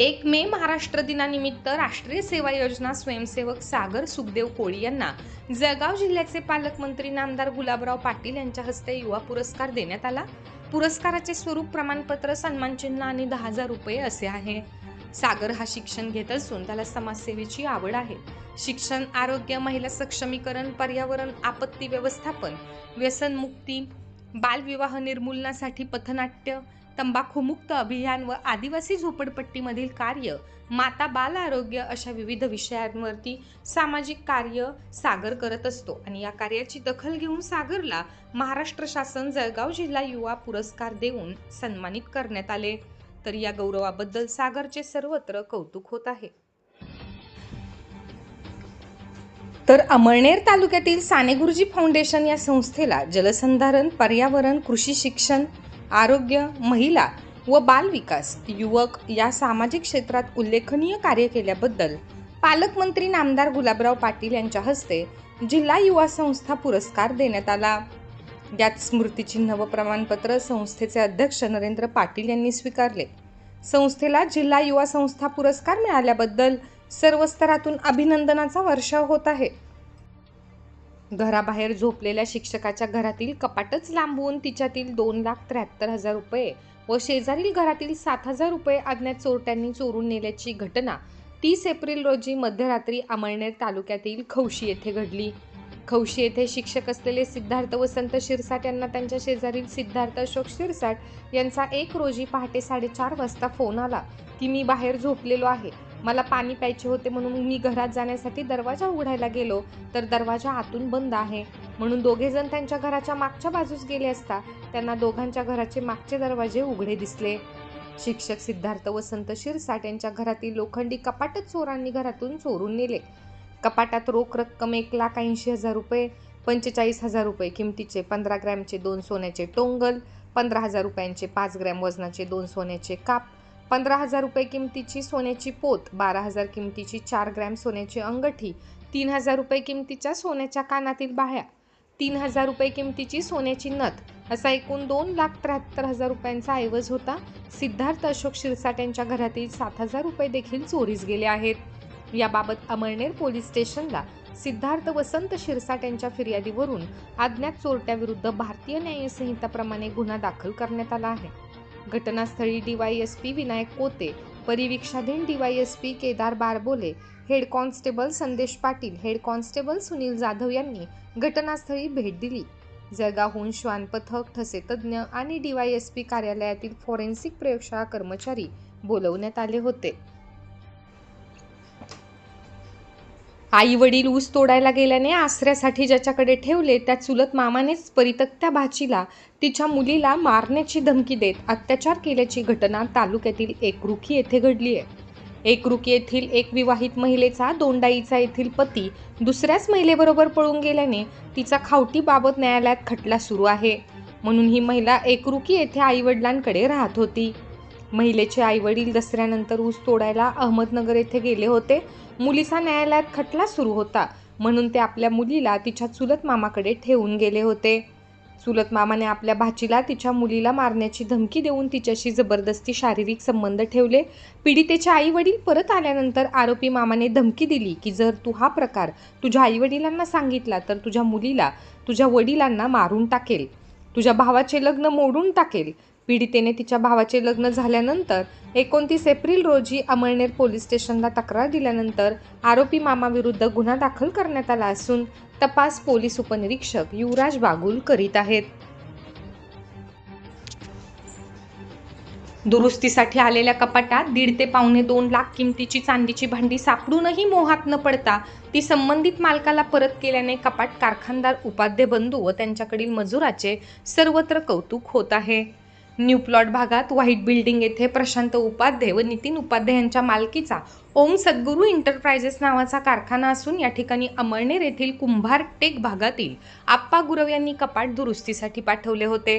एक मे महाराष्ट्र दिनानिमित्त राष्ट्रीय सेवा योजना स्वयंसेवक सागर सुखदेव कोळी यांना जळगाव जिल्ह्याचे पालकमंत्री नामदार गुलाबराव पाटील यांच्या हस्ते युवा पुरस्कार देण्यात आला. पुरस्काराचे स्वरूप प्रमाणपत्र सन्मानचिन्ह आणि दहा हजार रुपये असे आहे. सागर हा शिक्षण घेत असून त्याला समाजसेवेची आवड आहे. शिक्षण आरोग्य महिला सक्षमीकरण पर्यावरण आपत्ती व्यवस्थापन व्यसनमुक्ती बालविवाह निर्मूलनासाठी पथनाट्य तंबाखूमुक्त अभियान व आदिवासी झोपडपट्टीमधील कार्य माता बाल आरोग्य अशा विविध विषयांवरती सामाजिक कार्य सागर करत असतो. आणि या कार्याची दखल घेऊन सागरला महाराष्ट्र शासन जळगाव जिल्हा युवा पुरस्कार देऊन सन्मानित करण्यात आले. तर या गौरवाबद्दल सागरचे सर्वत्र कौतुक होत आहे. तर अमळनेर तालुक्यातील सानेगुरुजी फाउंडेशन या संस्थेला जलसंधारण पर्यावरण कृषी शिक्षण आरोग्य महिला व बालविकास युवक या सामाजिक क्षेत्रात उल्लेखनीय कार्य केल्याबद्दल पालकमंत्री नामदार गुलाबराव पाटील यांच्या हस्ते जिल्हा युवा संस्था पुरस्कार देण्यात आला. यात स्मृतिचिन्ह व प्रमाणपत्र संस्थेचे अध्यक्ष नरेंद्र पाटील यांनी स्वीकारले. संस्थेला जिल्हा युवा संस्था पुरस्कार मिळाल्याबद्दल सर्व स्तरातून अभिनंदनाचा वर्षाव होत आहे. घराबाहेर झोपलेल्या शिक्षकाच्या घरातील कपाटच लांबवून तिच्यातील दोन लाख त्र्याहत्तर हजार रुपये व शेजारील घरातील सात हजार रुपये अज्ञात चोरट्यांनी चोरून नेल्याची घटना तीस एप्रिल रोजी मध्यरात्री अमळनेर तालुक्यातील खौशी येथे घडली. खौशी येथे शिक्षक असलेले सिद्धार्थ वसंत शिरसाट यांना त्यांच्या शेजारील सिद्धार्थ अशोक शिरसाट यांचा एक रोजी पहाटे साडेचार वाजता फोन आला. की मी बाहेर झोपलेलो आहे. मला पाणी प्यायचे होते म्हणून मी घरात जाण्यासाठी दरवाजा उघडायला गेलो. तर दरवाजा आतून बंद आहे. म्हणून दोघे जण त्यांच्या घराच्या मागच्या बाजूस गेले असता त्यांना दोघांच्या घराचे मागचे दरवाजे उघडे दिसले. शिक्षक सिद्धार्थ वसंत शिरसाट यांच्या घरातील लोखंडी कपाटच चोरांनी घरातून चोरून नेले. कपाटात रोख रक्कम एक लाख ऐंशी हजार रुपये पंचेचाळीस हजार रुपये किमतीचे पंधरा ग्रॅमचे दोन सोन्याचे टोंगल पंधरा हजार रुपयांचे पाच ग्रॅम वजनाचे दोन सोन्याचे काप पंधरा हजार रुपये किमतीची सोन्याची पोत बारा हजार किमतीची चार ग्रॅम सोन्याची अंगठी तीन हजार रुपये किमतीच्या सोन्याच्या कानातील बाह्या तीन हजार रुपये किमतीची सोन्याची नथ असा एकूण दोन लाख त्र्याहत्तर हजार रुपयांचा ऐवज होता. सिद्धार्थ अशोक शिरसाट यांच्या घरातील सात हजार रुपये देखील चोरीस गेले आहेत. याबाबत अमळनेर पोलीस स्टेशनला सिद्धार्थ वसंत शिरसाट यांच्या फिर्यादीवरून अज्ञात चोरट्याविरुद्ध भारतीय न्यायसंहिताप्रमाणे गुन्हा दाखल करण्यात आला आहे. घटनास्थळी DYSP Vinayak Kote परिवीक्षाधीन DYSP Kedar Barbole head constable Sandesh Patil head constable Sunil Jadhav यांनी घटनास्थळी भेट दिली. जळगावहून श्वान पथक ठसे तज्ज्ञ आणि डीवायएसपी कार्यालयातील फॉरेन्सिक प्रयोगशाळा कर्मचारी बोलवण्यात आले होते. आई वडील ऊस तोडायला गेल्याने आसऱ्यासाठी ज्याच्याकडे ठेवले त्या चुलत मामानेच परितक्त्या भाचीला तिच्या मुलीला मारण्याची धमकी देत अत्याचार केल्याची घटना तालुक्यातील एकरुखी येथे घडली आहे. एकरुखी येथील एक विवाहित महिलेचा दोंडाईचा येथील पती दुसऱ्याच महिलेबरोबर पळून गेल्याने तिचा खावटीबाबत न्यायालयात खटला सुरू आहे. म्हणून ही महिला एकरुखी येथे आईवडिलांकडे राहत होती. महिलेचे आईवडील दसऱ्यानंतर ऊस तोडायला अहमदनगर येथे गेले होते. मुलीचा न्यायालयात खटला सुरू होता. म्हणून ते आपल्या मुलीला तिच्या चुलत मामाकडे ठेवून गेले होते. चुलत मामाने आपल्या भाचीला तिच्या मुलीला मारण्याची धमकी देऊन तिच्याशी जबरदस्ती शारीरिक संबंध ठेवले. पीडितेचे आई वडील परत आल्यानंतर आरोपी मामाने धमकी दिली की जर तू हा प्रकार तुझ्या आईवडिलांना सांगितला तर तुझ्या मुलीला तुझ्या वडिलांना मारून टाकेल. तुझ्या भावाचे लग्न मोडून टाकेल. पीडितेने तिच्या भावाचे लग्न झाल्यानंतर एकोणतीस एप्रिल रोजी अमळनेर पोलीस स्टेशनला तक्रार दिल्यानंतर आरोपी मामाविरुद्ध गुन्हा दाखल करण्यात आला असून तपास पोलीस उपनिरीक्षक युवराज बागुल करीत आहेत. दुरुस्तीसाठी आलेल्या कपाटात दीड ते पावणे दोन लाख किमतीची चांदीची भांडी सापडूनही मोहात न पडता ती संबंधित मालकाला परत केल्याने कपाट कारखानदार उपाध्ये बंधू व त्यांच्याकडील मजुराचे सर्वत्र कौतुक होत आहे. न्यू प्लॉट भागात व्हाईट बिल्डिंग येथे प्रशांत उपाध्ये व नितीन उपाध्ये यांच्या मालकीचा ओम सद्गुरू इंटरप्रायझेस नावाचा कारखाना असून या ठिकाणी अमळनेर येथील कुंभार टेक भागातील आप्पा गुरव यांनी कपाट दुरुस्तीसाठी पाठवले होते.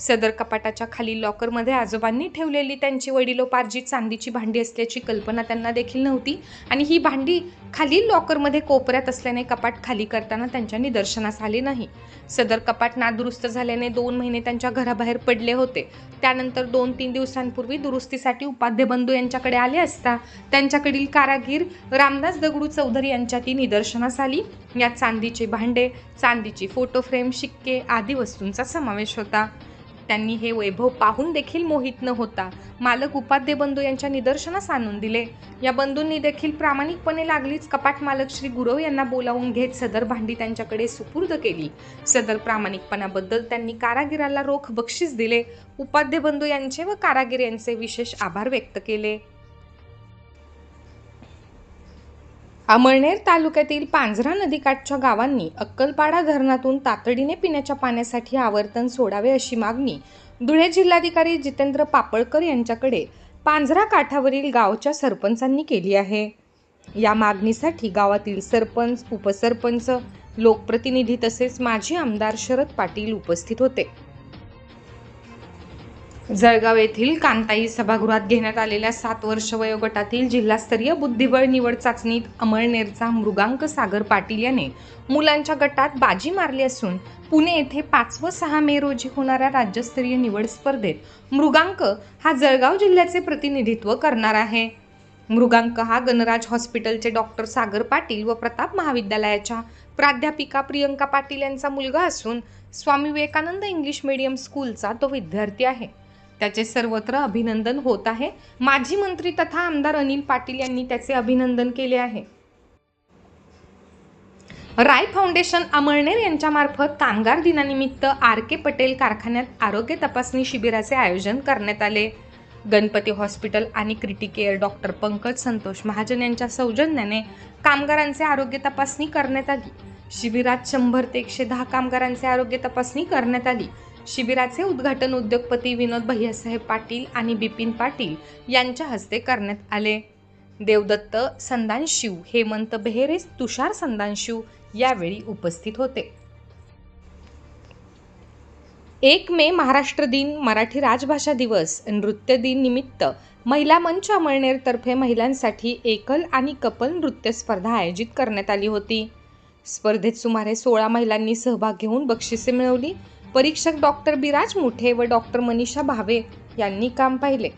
सदर कपाटाच्या खाली लॉकरमध्ये आजोबांनी ठेवलेली त्यांची वडिलोपार्जित चांदीची भांडी असल्याची कल्पना त्यांना देखील नव्हती. आणि ही भांडी खालील लॉकरमध्ये कोपऱ्यात असल्याने कपाट खाली करताना त्यांच्या निदर्शनास आले नाही. सदर कपाट नादुरुस्त झाल्याने दोन महिने त्यांच्या घराबाहेर पडले होते. त्यानंतर दोन तीन दिवसांपूर्वी दुरुस्तीसाठी उपाध्य बंधू यांच्याकडे आले असता त्यांच्याकडील कारागीर रामदास दगडू चौधरी यांच्या ती निदर्शनास आली. यात चांदीचे भांडे चांदीची फोटो फ्रेम शिक्के आदी वस्तूंचा समावेश होता. त्यांनी हे वैभव पाहून देखील मोहित न होता मालक उपाध्य बंधू यांच्या निदर्शनास आणून दिले. या बंधूंनी देखील प्रामाणिकपणे लागलीच कपाट मालक श्री गुरव यांना बोलावून घेत सदर भांडी त्यांच्याकडे सुपूर्द केली. सदर प्रामाणिकपणाबद्दल त्यांनी कारागिराला रोख बक्षीस दिले. उपाध्य बंधू यांचे व कारागीर यांचे विशेष आभार व्यक्त केले. अमळनेर तालुक्यातील पांझरा नदीकाठच्या गावांनी अक्कलपाडा धरणातून तातडीने पिण्याच्या पाण्यासाठी आवर्तन सोडावे अशी मागणी धुळे जिल्हाधिकारी जितेंद्र पापळकर यांच्याकडे पांझरा काठावरील गावच्या सरपंचांनी केली आहे. या मागणीसाठी गावातील सरपंच उपसरपंच लोकप्रतिनिधी तसेच माजी आमदार शरद पाटील उपस्थित होते. जळगाव येथील कांताई सभागृहात घेण्यात आलेल्या सात वर्ष वयोगटातील जिल्हास्तरीय बुद्धिबळ निवड चाचणीत अमळनेरचा मृगांक सागर पाटील याने मुलांच्या गटात बाजी मारली असून पुणे येथे पाच व सहा मे रोजी होणाऱ्या राज्यस्तरीय निवड स्पर्धेत मृगांक हा जळगाव जिल्ह्याचे प्रतिनिधित्व करणार आहे. मृगांक हा गणराज हॉस्पिटलचे डॉक्टर सागर पाटील व प्रताप महाविद्यालयाच्या प्राध्यापिका प्रियंका पाटील यांचा मुलगा असून स्वामी विवेकानंद इंग्लिश मीडियम स्कूलचा तो विद्यार्थी आहे. त्याचे सर्वत्र अभिनंदन होत आहे. माजी मंत्री तथा आमदार अनिल पाटील यांनी त्याचे अभिनंदन केले आहे. राय फाउंडेशन अमळनेर यांच्यामार्फत कामगार दिनानिमित्त आर के पटेल कारखान्यात आरोग्य तपासणी शिबिराचे आयोजन करण्यात आले. गणपती हॉस्पिटल आणि क्रिटिकेअर डॉक्टर पंकज संतोष महाजन यांच्या सौजन्याने कामगारांचे आरोग्य तपासणी करण्यात आली. शिबिरात शंभर ते एकशे दहा कामगारांचे आरोग्य तपासणी करण्यात आली. शिबिराचे उद्घाटन उद्योगपती विनोद भैयासाहेब पाटील आणि बिपिन पाटील यांच्या हस्ते करण्यात आले. देवदत्त संदानशिव हेमंत बेहेरे तुषार संदानशिव यावेळी उपस्थित होते. एक मे महाराष्ट्र दिन मराठी राजभाषा दिवस नृत्य दिन निमित्त महिला मंच अमळनेरतर्फे महिलांसाठी एकल आणि कपल नृत्य स्पर्धा आयोजित करण्यात आली होती. स्पर्धेत सुमारे सोळा महिलांनी सहभाग घेऊन बक्षिसे मिळवली. परीक्षक डॉक्टर बिराज मुठे व डॉक्टर मनीषा भावे यांनी काम पाहिले.